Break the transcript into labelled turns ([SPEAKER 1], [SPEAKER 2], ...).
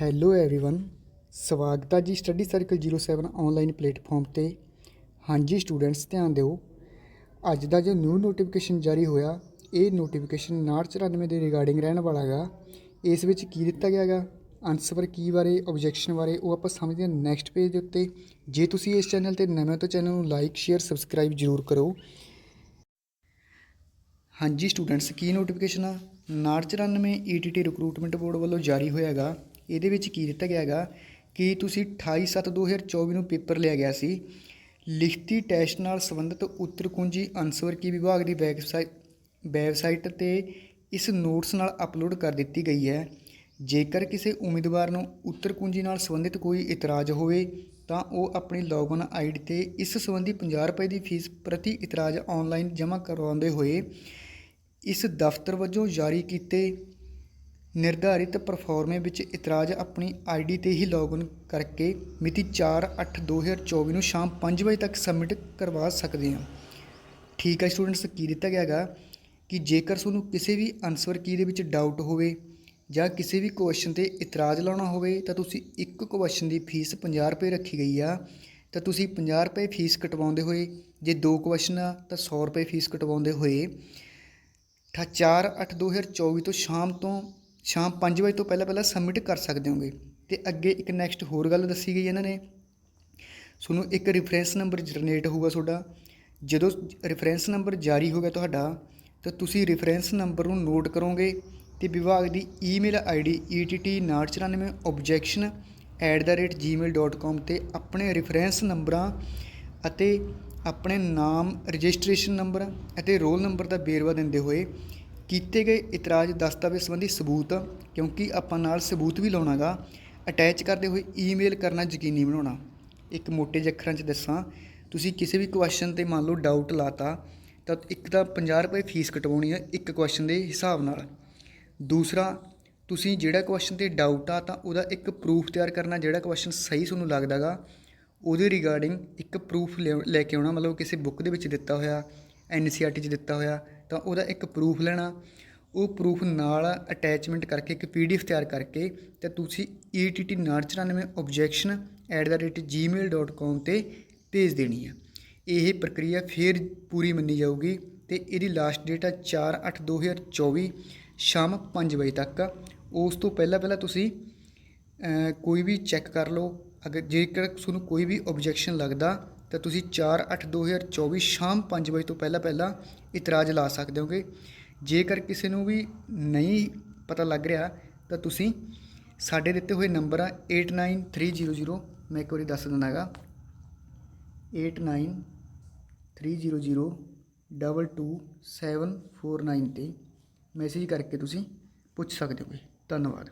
[SPEAKER 1] Hello everyone ਸਵਾਗਤ ਹੈ ਜੀ ਸਟੱਡੀ ਸਰਕਲ 07 ਆਨਲਾਈਨ ਪਲੇਟਫਾਰਮ ਤੇ ਹਾਂਜੀ ਸਟੂਡੈਂਟਸ ਧਿਆਨ ਦਿਓ ਅੱਜ ਦਾ ਜੋ ਨਿਊ ਨੋਟੀਫਿਕੇਸ਼ਨ ਜਾਰੀ ਹੋਇਆ ਇਹ ਨੋਟੀਫਿਕੇਸ਼ਨ 994 ਦੇ ਰਿਗਾਰਡਿੰਗ ਰਹਿਣ ਵਾਲਾ ਹੈਗਾ ਇਸ ਵਿੱਚ ਕੀ ਦਿੱਤਾ ਗਿਆ ਹੈਗਾ ਆਨਸਰ ਕੀ ਬਾਰੇ ਆਬਜੈਕਸ਼ਨ ਬਾਰੇ ਉਹ ਆਪਾਂ ਸਮਝਦੇ ਹਾਂ ਨੈਕਸਟ ਪੇਜ ਦੇ ਉੱਤੇ ਜੇ ਤੁਸੀਂ ਇਸ ਚੈਨਲ ਤੇ ਨਵੇਂ ਹੋ ਤਾਂ ਚੈਨਲ ਨੂੰ ਲਾਈਕ ਸ਼ੇਅਰ ਸਬਸਕ੍ਰਾਈਬ ਜ਼ਰੂਰ ਕਰੋ ਹਾਂਜੀ ਸਟੂਡੈਂਟਸ ਕੀ ਨੋਟੀਫਿਕੇਸ਼ਨ ਆ 994 ਈਟੀਟੀ ਰਿਕਰੂਟਮੈਂਟ ਬੋਰਡ ਵੱਲੋਂ ਜਾਰੀ ਹੋਇਆ ਹੈਗਾ ਇਹਦੇ ਵਿੱਚ ਕੀ ਦਿੱਤਾ ਗਿਆ ਹੈਗਾ ਕਿ ਤੁਸੀਂ 28/7/2024 ਨੂੰ ਪੇਪਰ ਲਿਆ ਗਿਆ ਸੀ, ਲਿਖਤੀ ਟੈਸਟ ਨਾਲ ਸੰਬੰਧਿਤ ਉੱਤਰ ਕੁੰਜੀ ਅਨਸਰ ਕੀ ਵਿਭਾਗ ਦੀ ਵੈਬਸਾਈਟ ਵੈਬਸਾਈਟ ਤੇ ਇਸ ਨੋਟਸ ਨਾਲ ਅਪਲੋਡ ਕਰ ਦਿੱਤੀ ਗਈ ਹੈ। ਜੇਕਰ ਕਿਸੇ ਉਮੀਦਵਾਰ ਨੂੰ ਉੱਤਰ ਕੁੰਜੀ ਨਾਲ ਸੰਬੰਧਿਤ ਕੋਈ ਇਤਰਾਜ਼ ਹੋਵੇ, ਤਾਂ ਉਹ ਆਪਣੀ ਲੌਗਇਨ ਆਈਡੀ ਤੇ ਇਸ ਸੰਬੰਧੀ 50 ਰੁਪਏ ਦੀ ਫੀਸ ਪ੍ਰਤੀ ਇਤਰਾਜ਼ ਆਨਲਾਈਨ ਜਮ੍ਹਾਂ ਕਰਵਾਉਂਦੇ ਹੋਏ ਇਸ ਦਫ਼ਤਰ ਵੱਲੋਂ ਜਾਰੀ ਕੀਤੇ। ਨਿਰਧਾਰਿਤ ਪਰਫਾਰਮੇ ਵਿੱਚ ਇਤਰਾਜ਼ ਆਪਣੀ ਆਈਡੀ ਤੇ ਹੀ ਲੌਗਇਨ ਕਰਕੇ ਮਿਤੀ 4/8/2024 ਨੂੰ ਸ਼ਾਮ ਪੰਜ ਵਜੇ ਤੱਕ ਸਬਮਿਟ ਕਰਵਾ ਸਕਦੇ ਹਾਂ। ਠੀਕ ਹੈ ਸਟੂਡੈਂਟਸ, ਕੀ ਦਿੱਤਾ ਗਿਆ ਹੈਗਾ ਕਿ ਜੇਕਰ ਤੁਹਾਨੂੰ ਕਿਸੇ ਵੀ ਆਨਸਰ ਕੀ ਦੇ ਵਿੱਚ ਡਾਊਟ ਹੋਵੇ ਜਾਂ ਕਿਸੇ ਵੀ ਕੁਐਸਚਨ ਤੇ ਇਤਰਾਜ਼ ਲਾਉਣਾ ਹੋਵੇ, ਤਾਂ ਤੁਸੀਂ ਇੱਕ ਕੁਐਸਚਨ ਦੀ ਫੀਸ 50 ਰੁਪਏ ਰੱਖੀ ਗਈ ਆ। ਤਾਂ ਤੁਸੀਂ 50 ਰੁਪਏ ਫੀਸ ਕਟਵਾਉਂਦੇ ਹੋਏ, ਜੇ ਦੋ ਕੁਐਸਚਨ ਆ, ਤਾਂ 100 ਰੁਪਏ ਫੀਸ ਕਟਵਾਉਂਦੇ ਹੋਏ 4/8/2024 ਤੋਂ ਸ਼ਾਮ ਤੋਂ ਸ਼ਾਮ 5 ਵਜੇ ਤੋਂ ਪਹਿਲਾਂ ਪਹਿਲਾਂ ਸਬਮਿਟ ਕਰ ਸਕਦੇ ਹੋਗੇ। ਤੇ ਅੱਗੇ ਇੱਕ ਨੈਕਸਟ ਹੋਰ ਗੱਲ ਦੱਸੀ ਗਈ ਇਹਨਾਂ ਨੇ। ਤੁਹਾਨੂੰ ਇੱਕ ਰੈਫਰੈਂਸ ਨੰਬਰ ਜਨਰੇਟ ਹੋਊਗਾ ਤੁਹਾਡਾ। ਜਦੋਂ ਰੈਫਰੈਂਸ ਨੰਬਰ ਜਾਰੀ ਹੋ ਗਿਆ ਤੁਹਾਡਾ, ਤਾਂ ਤੁਸੀਂ ਰੈਫਰੈਂਸ ਨੰਬਰ ਨੂੰ ਨੋਟ ਕਰੋਗੇ ਤੇ ਵਿਭਾਗ ਦੀ email ID ett994 objection @gmail.com ਤੇ ਆਪਣੇ ਰੈਫਰੈਂਸ ਨੰਬਰਾਂ ਅਤੇ ਆਪਣੇ ਨਾਮ ਰਜਿਸਟ੍ਰੇਸ਼ਨ ਨੰਬਰ ਅਤੇ ਰੋਲ ਨੰਬਰ ਦਾ ਵੇਰਵਾ ਦਿੰਦੇ ਹੋਏ ਕੀਤੇ ਗਏ ਇਤਰਾਜ਼ ਦਸਤਾਵੇਜ਼ ਸੰਬੰਧੀ ਸਬੂਤ, ਕਿਉਂਕਿ ਆਪਾਂ ਨਾਲ ਸਬੂਤ ਵੀ ਲਾਉਣਾਗਾ ਅਟੈਚ ਕਰਦੇ ਹੋਏ ਈਮੇਲ ਕਰਨਾ ਯਕੀਨੀ ਬਣਾਉਣਾ। ਇੱਕ ਮੋਟੇ ਜਿਹੇ ਅੱਖਰਾਂ 'ਚ ਦੱਸਾਂ, ਤੁਸੀਂ ਕਿਸੇ ਵੀ ਕੁਐਸਚਨ ਤੇ ਮੰਨ ਲਓ ਡਾਊਟ ਲਾਤਾ, ਤਾਂ ਇੱਕ ਤਾਂ 50 ਰੁਪਏ ਫੀਸ ਕਟਵਾਉਣੀ ਹੈ ਇੱਕ ਕੁਐਸਚਨ ਦੇ ਹਿਸਾਬ ਨਾਲ। ਦੂਸਰਾ, ਤੁਸੀਂ ਜਿਹੜਾ ਕੁਐਸਚਨ ਤੇ ਡਾਊਟ ਆ ਤਾਂ ਉਹਦਾ ਇੱਕ ਪ੍ਰੂਫ ਤਿਆਰ ਕਰਨਾ ਜਿਹੜਾ ਕੁਐਸਚਨ ਸਹੀ ਤੁਹਾਨੂੰ ਲੱਗਦਾਗਾ, ਉਹਦੇ ਰਿਗਾਰਡਿੰਗ ਇੱਕ ਪ੍ਰੂਫ ਲੈ ਕੇ ਆਉਣਾ, ਮਤਲਬ ਕਿਸੇ ਬੁੱਕ ਦੇ ਵਿੱਚ ਦਿੱਤਾ ਹੋਇਆ ਐਨਸੀਆਰਟੀ 'ਚ ਦਿੱਤਾ ਹੋਇਆ ਤਾਂ ਉਹਦਾ ਇੱਕ ਪ੍ਰੂਫ ਲੈਣਾ, ਉਹ ਪ੍ਰੂਫ ਨਾਲ ਅਟੈਚਮੈਂਟ ਕਰਕੇ ਇੱਕ ਪੀਡੀਐਫ ਤਿਆਰ ਕਰਕੇ ਤੇ ਤੁਸੀਂ E ETT994 objection @gmail.com ਤੇ ਭੇਜ ਦੇਣੀ ਹੈ ਇਹ ਪ੍ਰਕਿਰਿਆ ਫਿਰ ਪੂਰੀ ਮੰਨੀ ਜਾਊਗੀ ਤੇ ਇਹਦੀ ਲਾਸਟ ਡੇਟ ਹੈ 4/8/2024 ਸ਼ਾਮ 5 ਵਜੇ ਤੱਕ। ਉਸ ਤੋਂ ਪਹਿਲਾਂ ਪਹਿਲਾਂ ਤੁਸੀਂ ਕੋਈ ਵੀ ਚੈੱਕ ਕਰ ਲਓ। ਅਗਰ ਜੇਕਰ ਤੁਹਾਨੂੰ ਕੋਈ ਵੀ ਆਬਜੈਕਸ਼ਨ ਲੱਗਦਾ ਤਾਂ ਤੁਸੀਂ 4/8/2024 ਸ਼ਾਮ 5 ਵਜੇ ਤੋਂ ਪਹਿਲਾਂ ਪਹਿਲਾਂ ਇਤਰਾਜ਼ ਲਾ ਸਕਦੇ ਹੋਗੇ। ਜੇਕਰ ਕਿਸੇ ਨੂੰ ਵੀ ਨਹੀਂ ਪਤਾ ਲੱਗ ਰਿਹਾ, ਤਾਂ ਤੁਸੀਂ ਸਾਡੇ ਦਿੱਤੇ ਹੋਏ ਨੰਬਰ ਆ 89300 ਮੈਂ ਇੱਕ ਵਾਰੀ ਦੱਸ ਦਿੰਦਾ ਹੈਗਾ। 8930022749 ਤੇ ਮੈਸੇਜ ਕਰਕੇ ਤੁਸੀਂ ਪੁੱਛ ਸਕਦੇ ਹੋਗੇ। ਧੰਨਵਾਦ।